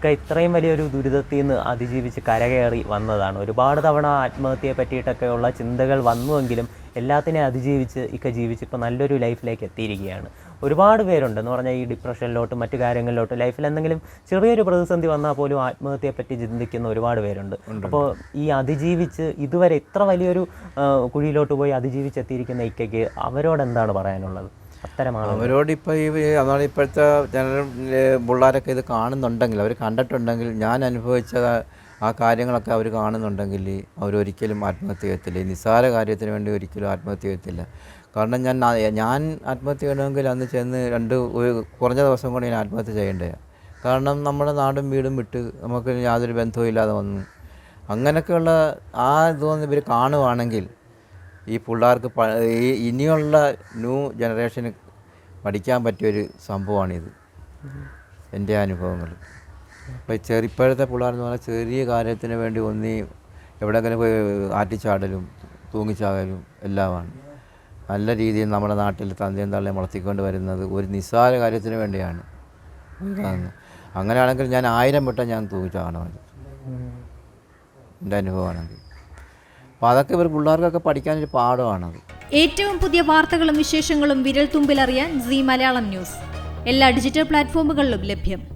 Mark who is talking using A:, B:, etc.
A: ഒക്കെ ഇത്രയും വലിയൊരു ദുരിതത്തിൽ നിന്ന് അതിജീവിച്ച് കരകയറി വന്നതാണ്. ഒരുപാട് തവണ ആത്മഹത്യയെ പറ്റിയിട്ടൊക്കെയുള്ള ചിന്തകൾ വന്നുവെങ്കിലും എല്ലാത്തിനെ അതിജീവിച്ച് ഇക്ക ജീവിച്ച് ഇപ്പോൾ നല്ലൊരു ലൈഫിലേക്ക് എത്തിയിരിക്കുകയാണ്. ഒരുപാട് പേരുണ്ട്. എന്ന് പറഞ്ഞാൽ ഈ ഡിപ്രഷനിലോട്ടും മറ്റു കാര്യങ്ങളിലോട്ടും ലൈഫിൽ എന്തെങ്കിലും ചെറിയൊരു പ്രതിസന്ധി വന്നാൽ പോലും ആത്മഹത്യയെ പറ്റി ചിന്തിക്കുന്ന ഒരുപാട് പേരുണ്ട്. അപ്പോൾ ഈ അതിജീവിച്ച് ഇതുവരെ ഇത്ര വലിയൊരു കുഴിയിലോട്ട് പോയി അതിജീവിച്ച് എത്തിയിരിക്കുന്ന ഇക്കയ്ക്ക് അവരോട് എന്താണ് പറയാനുള്ളത്?
B: അവരോട് ഇപ്പോൾ ഈ അതാണ് ഇപ്പോഴത്തെ ജനറൽ പിള്ളേരൊക്കെ ഇത് കാണുന്നുണ്ടെങ്കിൽ അവർ കണ്ടിട്ടുണ്ടെങ്കിൽ ഞാൻ അനുഭവിച്ച ആ കാര്യങ്ങളൊക്കെ അവർ കാണുന്നുണ്ടെങ്കിൽ അവരൊരിക്കലും ആത്മഹത്യ ചെയ്യത്തില്ല. നിസ്സാര കാര്യത്തിന് വേണ്ടി ഒരിക്കലും ആത്മഹത്യ ചെയ്യത്തില്ല. കാരണം ഞാൻ ഞാൻ ആത്മഹത്യ ചെയ്യണമെങ്കിൽ അന്ന് ചെന്ന് രണ്ട് ഒരു കുറഞ്ഞ ദിവസം കൊണ്ട് ഞാൻ ആത്മഹത്യ ചെയ്യേണ്ടത് കാരണം നമ്മുടെ നാടും വീടും വിട്ട് നമുക്ക് യാതൊരു ബന്ധവും ഇല്ലാതെ വന്നു. അങ്ങനെയൊക്കെയുള്ള ആ ഇതൊന്നും ഇവർ കാണുവാണെങ്കിൽ ഈ പിള്ളേർക്ക് ഈ ഇനിയുള്ള ന്യൂ ജനറേഷന് പഠിക്കാൻ പറ്റിയൊരു സംഭവമാണിത്. എന്റെ അനുഭവങ്ങൾ. അപ്പോൾ ചെറിയ ഇപ്പോഴത്തെ പിള്ളേരെന്ന് പറഞ്ഞാൽ ചെറിയ കാര്യത്തിന് വേണ്ടി ഒന്നി എവിടെയെങ്കിലും പോയി ആറ്റിച്ചാടലും തൂങ്ങിച്ചാകലും എല്ലാമാണ്. നല്ല രീതിയിൽ നമ്മുടെ നാട്ടിൽ തന്തയും തള്ളയും വളർത്തിക്കൊണ്ട് വരുന്നത് ഒരു നിസ്സാര കാര്യത്തിന് വേണ്ടിയാണ്. അങ്ങനെയാണെങ്കിൽ ഞാൻ ആയിരം വട്ടം ഞാൻ തൂങ്ങിച്ചാകണമായിരുന്നു എന്റെ അനുഭവമാണെങ്കിൽ. അപ്പോൾ അതൊക്കെ ഇവർ പിള്ളേർക്കൊക്കെ പഠിക്കാനൊരു പാഠമാണത്.
C: ഏറ്റവും പുതിയ വാർത്തകളും വിശേഷങ്ങളും വിരൽ തുമ്പിലറിയാൻ സി മലയാളം ന്യൂസ്. എല്ലാ ഡിജിറ്റൽ പ്ലാറ്റ്ഫോമുകളിലും ലഭ്യം.